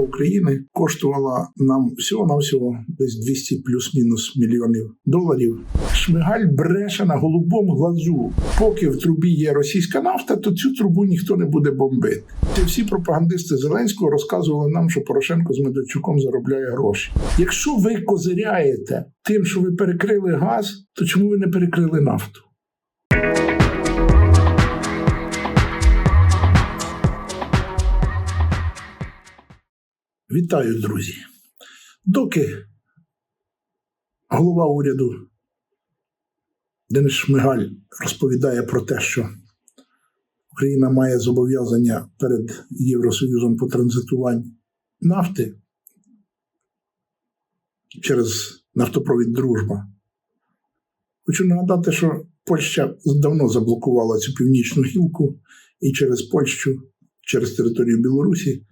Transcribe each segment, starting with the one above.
України коштувала нам всього навсього десь 200 плюс-мінус мільйонів доларів. Шмигаль бреше на голубому глазу. Поки в трубі є російська нафта, то цю трубу ніхто не буде бомбити. Це всі пропагандисти Зеленського розказували нам, що Порошенко з Медведчуком заробляє гроші. Якщо ви козиряєте тим, що ви перекрили газ, то чому ви не перекрили нафту? Вітаю, друзі. Доки голова уряду Денис Шмигаль розповідає про те, що Україна має зобов'язання перед Євросоюзом по транзитуванню нафти через нафтопровід Дружба. Хочу нагадати, що Польща давно заблокувала цю північну гілку, і через Польщу, через територію Білорусі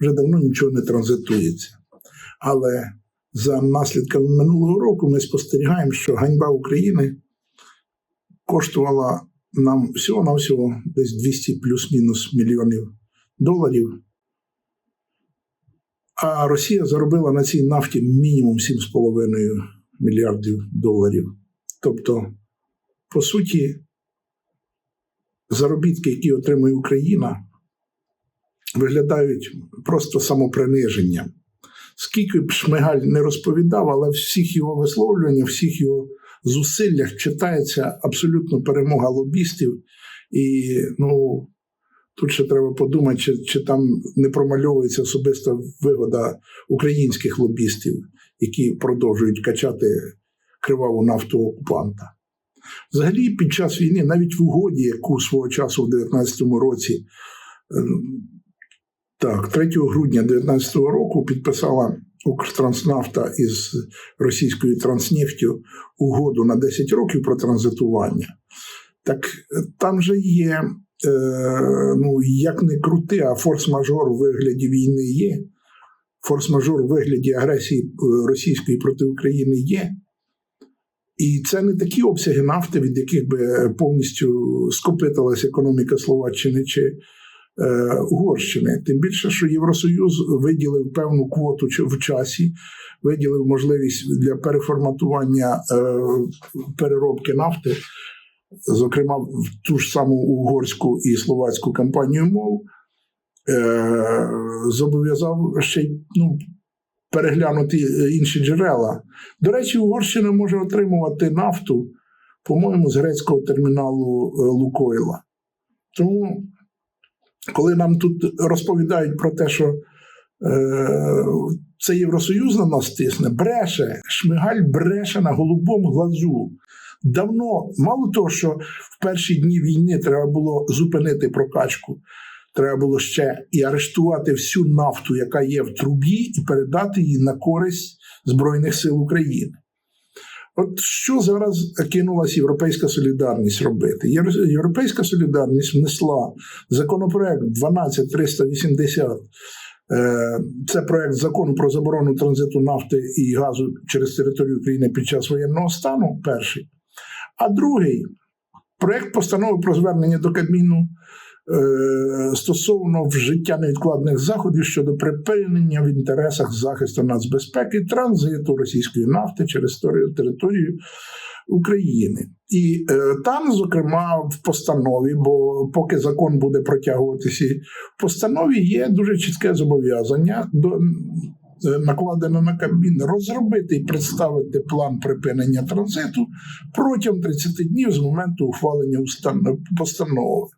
вже давно нічого не транзитується. Але за наслідками минулого року ми спостерігаємо, що ганьба України коштувала нам всього-навсього десь 200 плюс-мінус мільйонів доларів. А Росія заробила на цій нафті мінімум 7,5 мільярдів доларів. Тобто, по суті, заробітки, які отримує Україна, виглядають просто самоприниженням. Скільки б Шмигаль не розповідав, але в всіх його висловлюваннях, всіх його зусиллях читається абсолютно перемога лобістів. І ну, тут ще треба подумати, чи, чи там не промальовується особиста вигода українських лобістів, які продовжують качати криваву нафту окупанта. Взагалі, під час війни, навіть в угоді, яку свого часу в 2019 році. Так, 3 грудня 2019 року підписала Укртранснафта із російською транснефтю угоду на 10 років про транзитування. Так там же є, е, ну як не крути, а форс-мажор у вигляді війни є. Форс-мажор у вигляді агресії російської проти України є. І це не такі обсяги нафти, від яких би повністю скопитилась економіка Словаччини чи Угорщини. Тим більше, що Євросоюз виділив певну квоту в часі, виділив можливість для переформатування переробки нафти, зокрема в ту ж саму угорську і словацьку компанію МОЛ, зобов'язав ще ну, переглянути інші джерела. До речі, Угорщина може отримувати нафту, по-моєму, з грецького терміналу Лукойла. Тому коли нам тут розповідають про те, що е, це Євросоюз на нас тисне, бреше, шмигаль бреше на голубому глазу. Давно, мало того, що в перші дні війни треба було зупинити прокачку, треба було ще і арештувати всю нафту, яка є в трубі, і передати її на користь Збройних сил України. От що зараз кинулась Європейська солідарність робити? Європейська солідарність внесла законопроект 12380. Е, це проект закону про заборону транзиту нафти і газу через територію України під час воєнного стану. Перший. А другий проект постанови про звернення до Кабміну стосовно вжиття невідкладних заходів щодо припинення в інтересах захисту нацбезпеки транзиту російської нафти через територію України. І е, там, зокрема, в постанові, бо поки закон буде протягуватися, в постанові є дуже чітке зобов'язання до. Е, накладено на Кабмін розробити і представити план припинення транзиту протягом 30 днів з моменту ухвалення постанови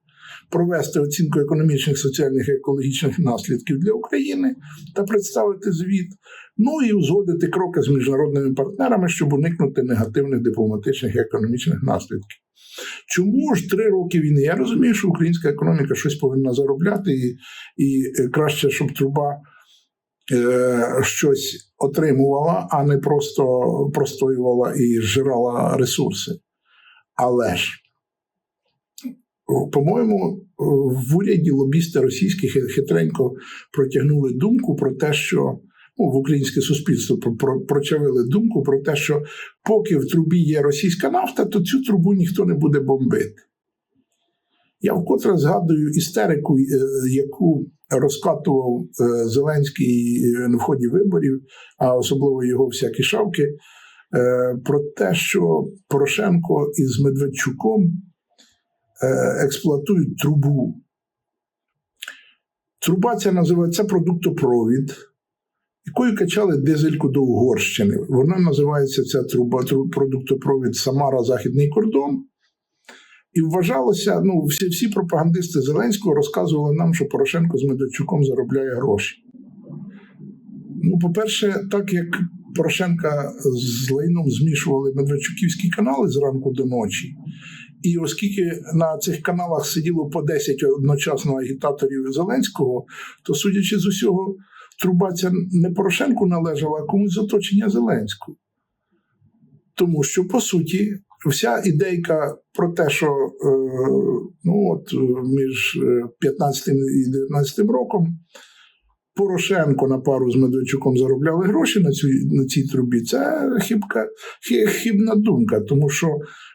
провести оцінку економічних, соціальних і екологічних наслідків для України та представити звіт. Ну і узгодити кроки з міжнародними партнерами, щоб уникнути негативних дипломатичних і економічних наслідків. Чому ж три роки війни? Я розумію, що українська економіка щось повинна заробляти, і і краще, щоб труба е, щось отримувала, а не просто простоювала і зжирала ресурси. Але ж по-моєму, в уряді лобісти російські хитренько протягнули думку про те, що ну, в українське суспільство прочавили думку про те, що поки в трубі є російська нафта, то цю трубу ніхто не буде бомбити. Я вкотре згадую істерику, е, яку розкатував е, Зеленський е, на вході виборів, а особливо його всякі шавки, е, про те, що Порошенко із Медведчуком е, експлуатують трубу. Труба ця називається продуктопровід, якою качали дизельку до Угорщини. Вона називається ця труба продуктопровід Самара Західний кордон. І вважалося, ну, всі, всі пропагандисти Зеленського розказували нам, що Порошенко з Медведчуком заробляє гроші. Ну, по-перше, так як Порошенка з Лейном змішували Медведчуківські канали зранку до ночі, і оскільки на цих каналах сиділо по 10 одночасно агітаторів Зеленського, то, судячи з усього, труба ця не Порошенку належала, а комусь з оточення Зеленського. Тому що, по суті, вся ідейка про те, що е, ну, от, е, між е, 15 і 19 роком Порошенко на пару з Медведчуком заробляли гроші на, цю, на цій трубі, це хибка, хи- хибна думка, тому що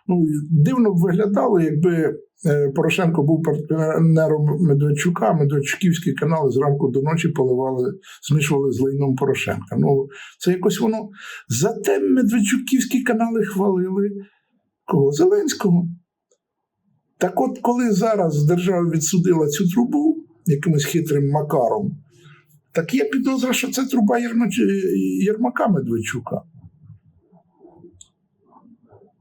ну, дивно б виглядало, якби е, Порошенко був партнером Медведчука, Медведчуківські канали зранку до ночі поливали, змішували з лайном Порошенка. Ну, це якось воно. Зате Медведчуківські канали хвалили кого? Зеленського. Так от, коли зараз держава відсудила цю трубу якимось хитрим макаром, так є підозра, що це труба Єрмака Медведчука.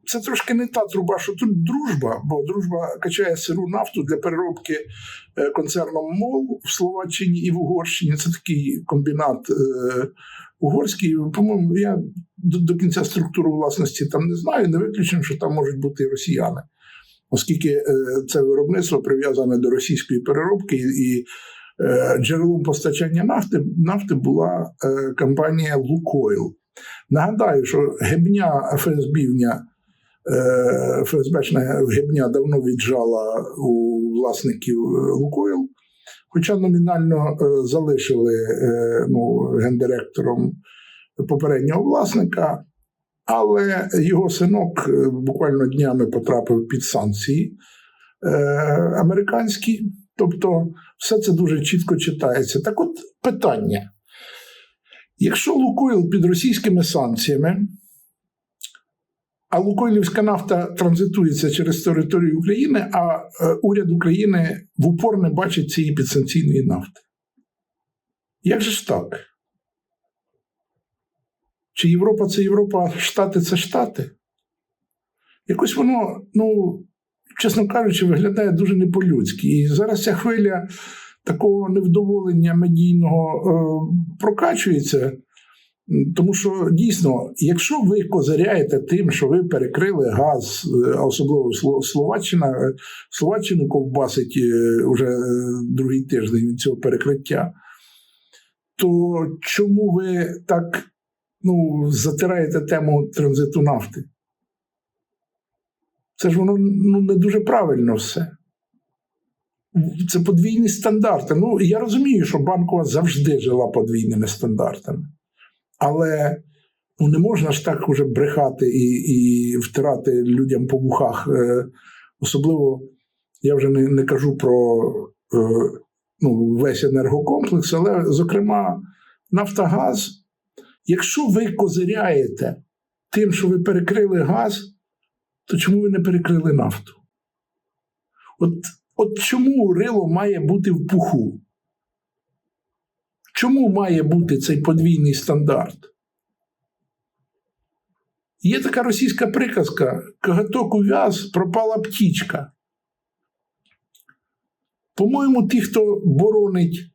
Це трошки не та труба, що тут дружба, бо дружба качає сиру нафту для переробки е, концерном МОЛ в Словаччині і в Угорщині. Це такий комбінат е, угорський. По-моєму, я до, до кінця структуру власності там не знаю, не виключено, що там можуть бути росіяни, оскільки е, це виробництво прив'язане до російської переробки і. Е, Джерелом постачання нафти, нафти була е, компанія Лукойл. Нагадаю, що гебня ФСБівня Е, ФСБшна гибня давно віджала у власників Лукойл, хоча номінально залишили ну, гендиректором попереднього власника, але його синок буквально днями потрапив під санкції американські. Тобто, все це дуже чітко читається. Так от питання. Якщо Лукойл під російськими санкціями, а Лукойлівська нафта транзитується через територію України, а е, уряд України в упор не бачить цієї підсанкційної нафти. Як же ж так? Чи Європа це Європа, а Штати це Штати? Якось воно, ну, чесно кажучи, виглядає дуже не по-людськи. І зараз ця хвиля такого невдоволення медійного е, прокачується. Тому що дійсно, якщо ви козиряєте тим, що ви перекрили газ, е, особливо Сло- Словаччина, е, Словаччину ковбасить е, уже е, другий тиждень від цього перекриття, то чому ви так ну, затираєте тему транзиту нафти? Це ж воно ну, не дуже правильно все. Це подвійні стандарти. Ну, я розумію, що банкова завжди жила подвійними стандартами. Але ну, не можна ж так уже брехати і, і втирати людям по вухах. Е, особливо я вже не, не кажу про е, ну, весь енергокомплекс, але, зокрема, Нафтогаз. Якщо ви козиряєте тим, що ви перекрили газ, то чому ви не перекрили нафту? От, от чому рило має бути в пуху? Чому має бути цей подвійний стандарт? Є така російська приказка: коготок ув'яз, пропала птічка. По-моєму, ті, хто боронить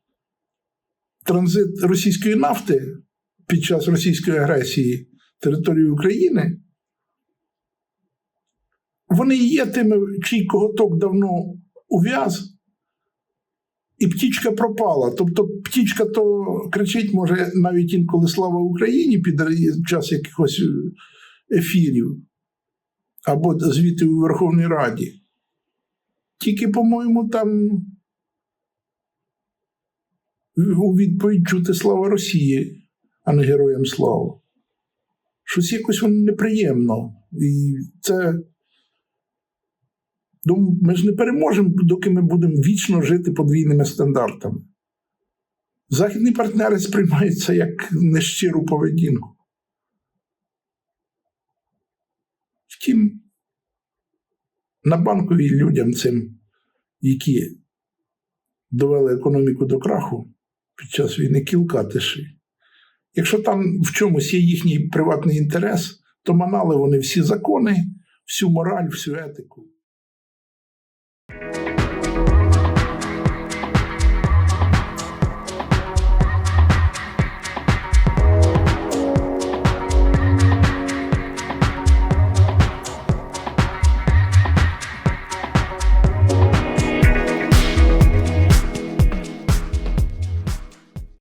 транзит російської нафти під час російської агресії території України, вони є тими, чий коготок давно ув'яз, і птічка пропала. Тобто птічка то кричить, може, навіть інколи слава Україні під час якихось ефірів або звіти у Верховній Раді. Тільки, по-моєму, там у відповідь чути слава Росії, а не героям слава. Щось якось воно неприємно. І це Ми ж не переможемо, доки ми будемо вічно жити подвійними стандартами. Західні партнери сприймають як нещиру поведінку. Втім, на банковій людям цим, які довели економіку до краху під час війни кілка тиші. Якщо там в чомусь є їхній приватний інтерес, то манали вони всі закони, всю мораль, всю етику.